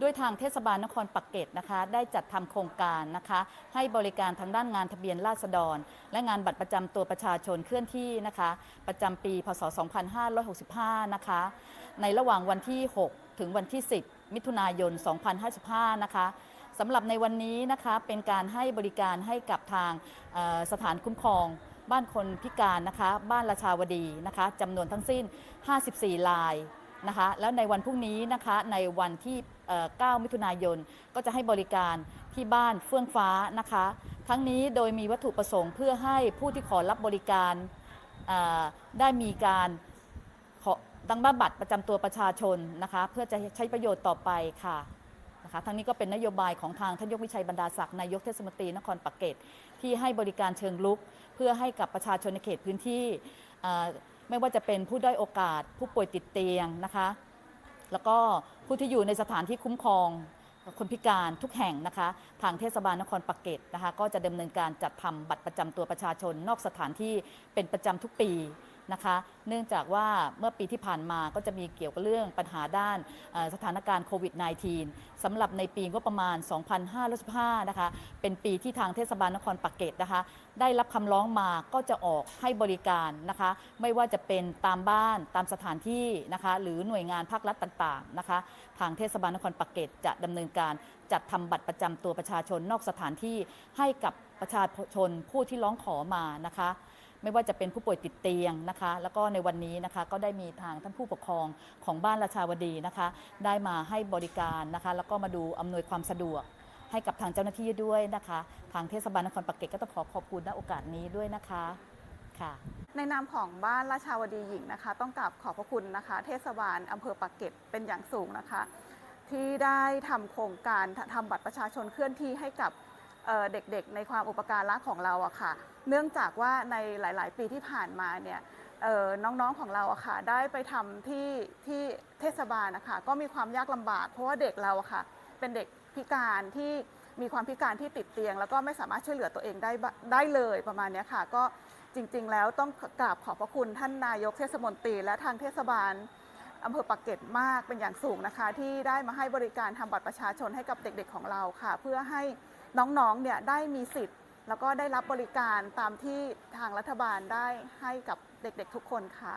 ด้วยทางเทศบาลนครปักเกร็ดนะคะ ได้จัดทำโครงการนะคะ ให้บริการทางด้านงานทะเบียนราษฎร และงานบัตรประจำตัวประชาชนเคลื่อนที่นะคะ ประจำปี พศ 2565 นะคะ ในระหว่างวันที่ 6 ถึงวันที่ 10 มิถุนายน 2055 นะคะสำหรับในวันนี้นะคะเป็นการให้บริการให้กับทางสถานคุ้มครองบ้านคนพิการนะคะ บ้านราชาวดีนะคะจำนวนทั้งสิ้น 54 ลาย นะคะแล้วในวันพรุ่งนี้นะคะในวันที่ 9 มิถุนายน ก็จะให้บริการที่บ้านเฟื่องฟ้านะคะ ทั้งนี้โดยมีวัตถุประสงค์เพื่อให้ผู้ที่ขอรับบริการได้มีการขอดังบ้าบัตรประจำตัวประชาชนนะคะเพื่อจะใช้ประโยชน์ต่อไปค่ะนะคะทั้งนี้ก็เป็นนโยบายของทางท่านยกวิชัยบรรดาศักดิ์นายกเทศมนตรีนครปักเกร็ดที่ให้บริการเชิงลุก เพื่อให้กับประชาชนในเขตพื้นที่ ไม่ว่าจะเป็นผู้ด้อยโอกาส ผู้ป่วยติดเตียงนะคะ แล้วก็ผู้ที่อยู่ในสถานที่คุ้มครองคนพิการทุกแห่งนะคะ ทางเทศบาลนครปักเกร็ดนะคะ ก็จะดำเนินการจัดทำบัตรประจำตัวประชาชน นอกสถานที่เป็นประจำทุกปี นะคะ เนื่องจากว่าเมื่อปีที่ผ่านมาก็จะมีเกี่ยวกับเรื่องปัญหาด้านสถานการณ์โควิด -19 สำหรับในปีงบประมาณ 2565นะคะ เป็นปีที่ทางเทศบาลนครปักเกร็ดนะคะ ได้รับคำร้องมาก็จะออกให้บริการนะคะ ไม่ว่าจะเป็นตามบ้านตามสถานที่นะคะ หรือหน่วยงานภาครัฐต่างๆนะคะ ทางเทศบาลนครปักเกร็ดจะดำเนินการจัดทำบัตรประจำตัวประชาชนนอกสถานที่ให้กับประชาชนผู้ที่ร้องขอมานะคะ ไม่ว่าจะเป็นผู้ป่วยติดเตียงนะคะ แล้วก็ในวันนี้นะคะก็ได้มีทางท่านผู้ปกครองของบ้านราชาวดีนะคะ ได้มาให้บริการนะคะ แล้วก็มาดูอำนวยความสะดวกให้กับทางเจ้าหน้าที่ด้วยนะคะ ทางเทศบาลนครปักเกร็ดก็ต้องขอขอบคุณณโอกาสนี้ด้วยนะคะค่ะ ในนามของบ้านราชาวดีหญิงนะคะ ต้องกราบขอบพระคุณนะคะ เทศบาลอำเภอปากเกร็ดเป็นอย่างสูงนะคะ ที่ได้ทำโครงการทำบัตรประชาชนเคลื่อนที่ให้กับ เเด็กๆ ในความอุปการะของเราอะค่ะ เนื่องจากว่าในหลาย ๆ ปีที่ผ่านมาเนี่ยน้องๆของเราอะค่ะได้ไปทำที่ที่เทศบาลนะคะก็มีความยากลำบาก เพราะว่าเด็กเราอะค่ะเป็นเด็กพิการที่มีความพิการที่ติดเตียง แล้วก็ไม่สามารถช่วยเหลือตัวเองได้ได้เลยประมาณนี้ค่ะ ก็จริง ๆ แล้วต้องกราบขอบพระคุณท่านนายกเทศมนตรี และทางเทศบาลอำเภอปากเกร็ดมากเป็นอย่างสูงนะคะ ที่ได้มาให้บริการทำบัตรประชาชนให้กับเด็กๆของเราค่ะ เพื่อให้ น้องๆ เนี่ยได้มีสิทธิ์ แล้วก็ได้รับบริการตามที่ทางรัฐบาลได้ให้กับเด็กๆทุกคนค่ะ